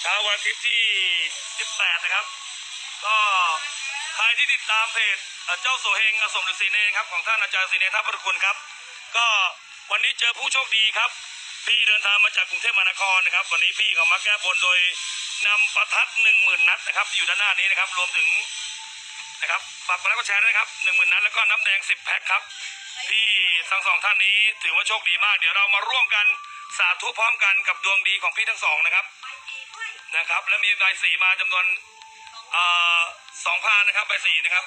เช้าวันอาทิตย์ที่ 18 นะครับ ก็ใครที่ติดตามเพจเจ้าโสเฮงอสมฤาษีเนครับของท่านอาจารย์ศีเนท่าพระคุณครับ ก็วันนี้เจอผู้โชคดีครับ พี่เดินทางมาจากกรุงเทพมหานครนะครับ วันนี้พี่เขามาแก้บนโดยนำประทัดหนึ่งหมื่นนัดนะครับที่อยู่ด้านหน้านี้นะครับ รวมถึงนะครับฝากกดไลค์กดแชร์ด้วยนะครับหนึ่งหมื่นนัดแล้วก็น้ำแดงสิบแพ็คครับ ที่ทั้งสองท่านนี้ถือว่าโชคดีมากเดี๋ยวเรามาร่วมกันสาธุพร้อมกันกับดวงดีของพี่ทั้งสองนะครับนะครับ และมีใบสีมาจำนวนสองพันนะครับใบสีนะครับ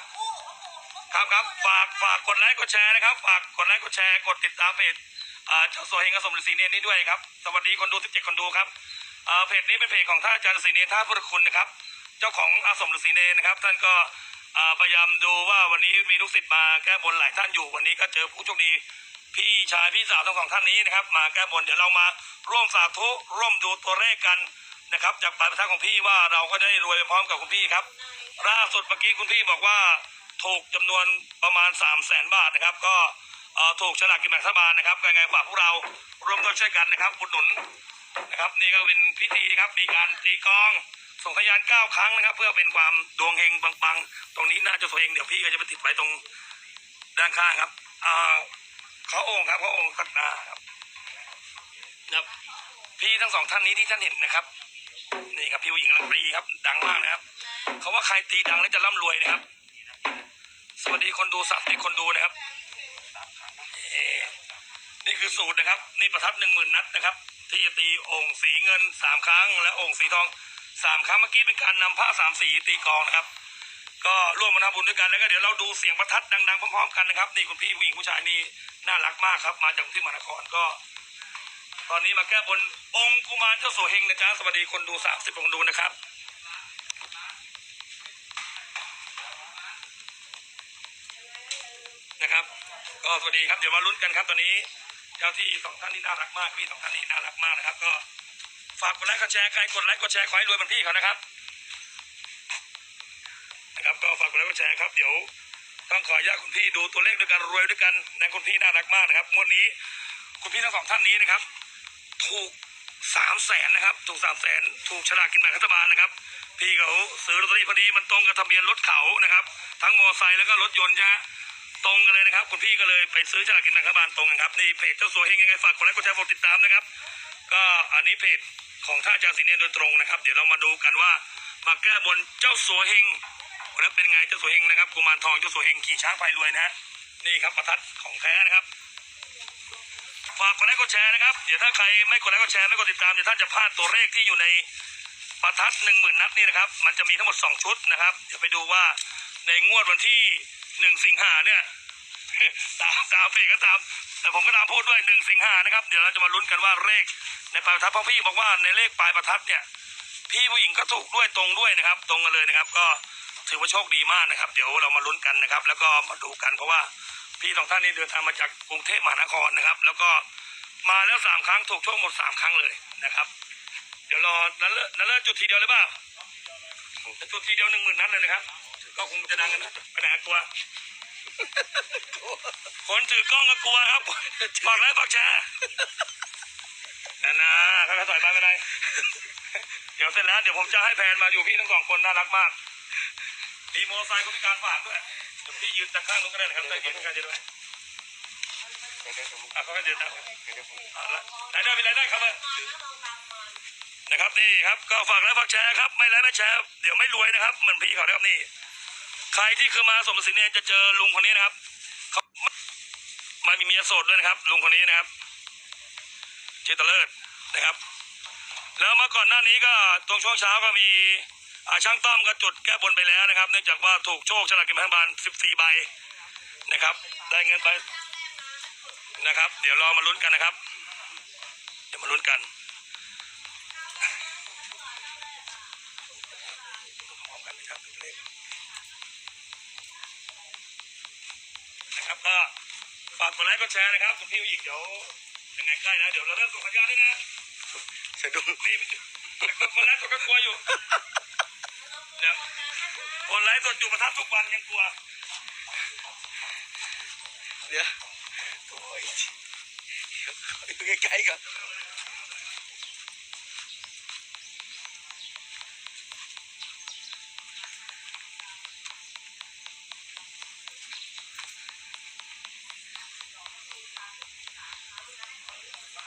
ครับครับฝากฝากกดไลค์กดแชร์นะครับ ฝากกดไลค์กดแชร์กดติดตามเพจอ่าเจ้าสัวเฮงกสมฤาษีเนรนี่ด้วยครับสวัสดีคนดู17คนดูครับอ่าเพจนี้เป็นเพจของท่านอาจารย์ฤาษีเนรท่านพุทธคุณนะครับ เจ้าของอาสมฤาษีเนรนะครับ ท่านก็ พยายามดูว่าวันนี้มีลูกศิษย์มาแก้บนหลายท่านอยู่วันนี้ก็เจอผู้โชคดี พี่ชายพี่สาวทั้งสองท่านนี้นะครับ มาแก้บนเดี๋ยวเรามาร่วมสาธุร่วมดูตัวเลขกันนะครับ จากปลายประทัดของพี่ว่าเราก็ได้รวยไปพร้อมกับคุณพี่ครับล่าสุดเมื่อกี้คุณพี่บอกว่าถูกจำนวนประมาณ3 0 0แสนบาทนะครับ ก็ถูกฉลากกินแบ่งรัฐบาลนะครับยังไงฝากพวกเราร่วมด้วยช่วยกันนะครับอุดหนุนนะครับ นี่ก็เป็นพิธีครับมีการตีกอง ส่งทะยาน9ครั้งนะครับ เพื่อเป็นความดวงเฮงปังๆ ตรงนี้น่าจะตัวเองเดี๋ยวพี่ก็จะไปติดไว้ตรงด้านข้างครับเอ่อเขาองครับเขาโอ่งตักนาครับนะครับ พี่ทั้งสองท่านนี้ที่ท่านเห็นนะครับ นี่ครับพี่ผู้หญิงกำลังตีครับ ดังมากนะครับเขาว่าใครตีดังแล้วจะร่ำรวยนะครับ สวัสดีคนดูสับที่คนดูนะครับนี่คือสูตรนะครับ นี่ประทัดหนึ่งหมื่นนัดนะครับ ที่จะตีองค์สีเงินสามครั้ง และองค์สีทอง สามครั้งเมื่อกี้เป็นการนำผ้าสามสีตีกองนะครับ ก็ร่วมมาทำบุญด้วยกันแล้วก็เดี๋ยวเราดูเสียงประทัดดังๆพร้อมๆกันนะครับนี่คุณพี่ผู้หญิงผู้ชายนี่น่ารักมากครับ มาจากกรุงเที่มหานครก็ ตอนนี้มาแก้บนองค์กุมารเจ้าสัวเฮงนะจ๊ะสวัสดีคนดูสามสิบคนดูนะครับนะครับ ก็สวัสดีครับเดี๋ยวมาลุ้นกันครับตอนนี้เจ้าที่สองท่านนี่น่ารักมากพี่สองท่านนี่น่ารักมากนะครับ ก็ ฝากกดไลค์กดแชร์ใครกดไลค์กดแชร์ขอให้รวยเหมือนพี่เขานะครับนะครับก็ฝากกดไลค์กดแชร์ครับเดี๋ยวต้องขออนุญาตคุณพี่ดูตัวเลขด้วยกันรวยด้วยกันนะคุณพี่น่ารักมากนะครับงวดนี้ คุณพี่ทั้งสองท่านนี้นะครับ ถูกสามแสนนะครับ ถูกสามแสนถูกฉลากกินแบ่งรัฐบาลนะครับ พี่เขาซื้อลอตเตอรี่พอดีมันตรงกับทะเบียนรถเขานะครับ ทั้งมอเตอร์ไซค์แล้วก็รถยนต์นะฮะตรงกันเลยนะครับ คุณพี่ก็เลยไปซื้อฉลากกินแบ่งรัฐบาลตรงกันครับนี่เพจเจ้าสัวเฮงยังไงฝากกดไลค์กดแชร์กดติดตามนะครับ ก็อันนี้เพจ ของท่านอาจารย์ศรีเนรโดยตรงนะครับ เดี๋ยวเรามาดูกันว่ามาแก้บนเจ้าสัวเฮงแล้วเป็นไงเจ้าสัวเฮงนะครับกุมารทองเจ้าสัวเฮงขี่ช้างพายรวยนะฮะนี่ครับประทัดของแท้นะครับฝากกดไลค์กดแชร์นะครับเดี๋ยวถ้าใครไม่กดไลค์กดแชร์ไม่กดติดตามเดี๋ยวท่านจะพลาดตัวเลขที่อยู่ในประทัดหนึ่งหมื่นนัดนี่นะครับ มันจะมีทั้งหมดสองชุดนะครับ เดี๋ยวไปดูว่าในงวดวันที่หนึ่งสิงหาเนี่ยตามตามเพจก็ตามแต่ผมก็ตามพูดด้วยหนึ่งสิงหานะครับ เดี๋ยวเราจะมาลุ้นกันว่าเลข ในปลายประทัดเพราะพี่บอกว่าในเลขปลายประทัดเนี่ย พี่ผู้หญิงก็ถูกด้วยตรงด้วยนะครับ ตรงกันเลยนะครับ ก็ถือว่าโชคดีมากนะครับ เดี๋ยวเรามาลุ้นกันนะครับ แล้วก็มาดูกันเพราะว่าพี่สองท่านนี้เดินทางมาจากกรุงเทพมหานครนะครับ แล้วก็มาแล้วสามครั้งถูกโชคหมดสามครั้งเลยนะครับ เดี๋ยวรอนั่นเลนั่นเลจุดทีเดียวเลยเปล่าจุดทีเดียวหนึ่งหมื่นนัดเลยนะครับ ก็คงจะดังกันนะไปไหนกลัวคนถือกล้องก็กลัวครับฝากไลค์ฝากแชร์ นั่นนะถ้าเขาถอยไปไม่เป็นไร เดี๋ยวเสร็จแล้วเดี๋ยวผมจะให้แพนมาอยู่พี่ทั้งสองคนน่ารักมากมีมอเตอร์ไซค์ก็มีการฝากด้วยเดี๋ยวพี่ยืนตะข้างนู้นก็ได้นะครับได้ยินกันจะด้วยอะเขาก็ยืนตามเอาละไหนได้ไปไหนได้ครับนะครับนี่ครับก็ฝากไลค์ฝากแชร์ครับไม่ไลค์ไม่แชร์เดี๋ยวไม่รวยนะครับเหมือนพี่เขานะครับนี่ ใครที่เคยมาสมศรีเนี่ยจะเจอลุงคนนี้นะครับเขาม่มีเมียโสดด้วยนะครับ ลุงคนนี้นะครับชื่อตะเลิศ นะครับ แล้วเมื่อก่อนหน้านี้ก็ตรงช่วงเช้าก็มีอาช่างต้อมก็จุดแก้บนไปแล้วนะครับ เนื่องจากว่าถูกโชคฉลากกินแบ่งรัฐบาล 14 ใบนะครับ ได้เงินไปนะครับ เดี๋ยวรอมาลุ้นกันนะครับ เดี๋ยวมาลุ้นกันนะครับก็ฝากกดไลค์กดแชร์นะครับคุณพี่ผู้หญิงเดี๋ยวยังไงใกล้แล้วเดี๋ยวเราเริ่มส่งสัญญาณด้วยนะ Sẽ đúng. Con lái ตัวก็กลัวอยู่เดี๋ยวคนไลฟ์สดอยู่ประทัดทุกวันยังกลัว เดี๋ยวโอ้ยอยู่ใกล้ๆกัน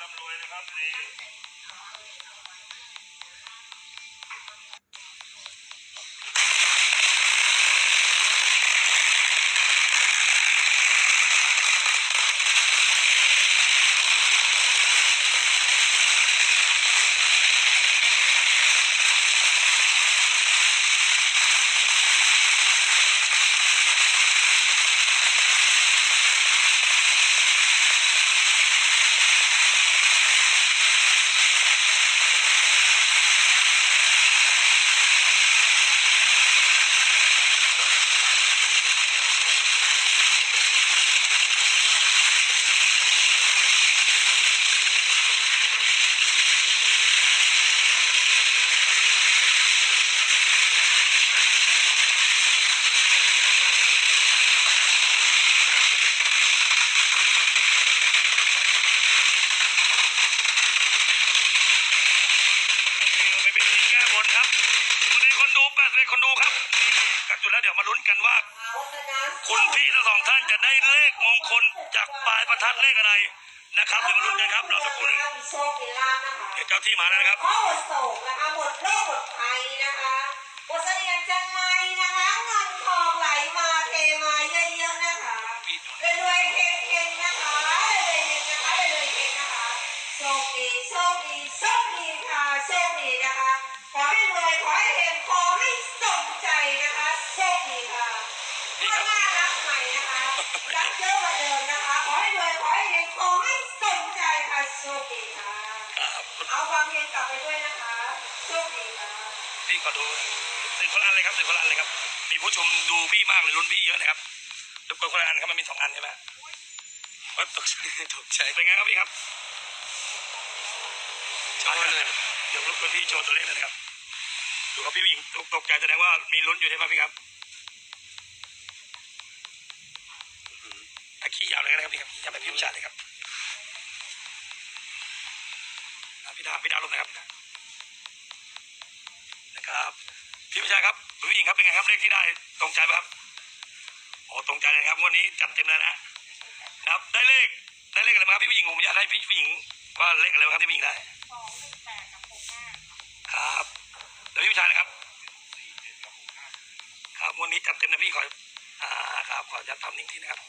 ร่ำรวยนะครับดี คุณพี่ทั้งสองท่านจะได้เลขมงคลจากปลายประทัดเลขอะไรนะครับเดี๋ยวมาลุ้นกันครับรอสักคู่หนึ่งโชคมีลาภนะคะเดี๋ยวเจ้าที่มาแล้วนะครับพราะหมดโศกนะคะหมดโรคหมดภัยนะคะหมดเสนียดจังไรนะคะเงินทองไหลมาเทมาเยอะๆนะคะรวยๆเฮงๆนะคะรวยๆเฮงนะคะรวยๆเฮงนะคะโชคดีโชคดีโชคดีค่ะโชคดีนะคะขอให้รวย เอาความเย็นกลับไปด้วยนะคะโชคดีค่ะพี่ขอดูสื่อคนละอันเลยครับสื่อคนละอันเลยครับ มีผู้ชมดูพี่มากเลยลุ้นพี่เยอะนะครับทุกคนคนละอันครับมันมีสองอันใช่ไหมเฮ้ยตกใจตกใจเป็นไงครับพี่ครับโชว์หน่อยเดี๋ยวรบกวนพี่โชว์ตัวเลขหนอยนะครับดูครับพี่ผู้หญิงตกตกใจแสดงว่ามีลุ้นอยู่ใช่ไหมพี่ครับอะขี่ยาวเลยนะครับพี่ครับขี่ยาวแบบพี่ผู้ชายเลยครับอะ พี่ดาวพี่ดาวลงนะครับนะครับพี่ผู้ชายครับคุณผู้หญิงครับเป็นไงครับเลขที่ได้ตรงใจไหมครับโอ้ตรงใจเลยครับวันนี้จัดเต็มเลยนะนะครับได้เลขได้เลขอะไรมาครับพี่ผู้หญิงผมอยากให้พี่ผู้หญิงว่าเลขอะไรบ้าครับที่ผู้หญิงได้ครับแล้วพี่ผู้ชายนะครับครับวันนี้จัดเต็มนะพี่ขออ่าครับขอจัดทำหนิ่งที่นะครับ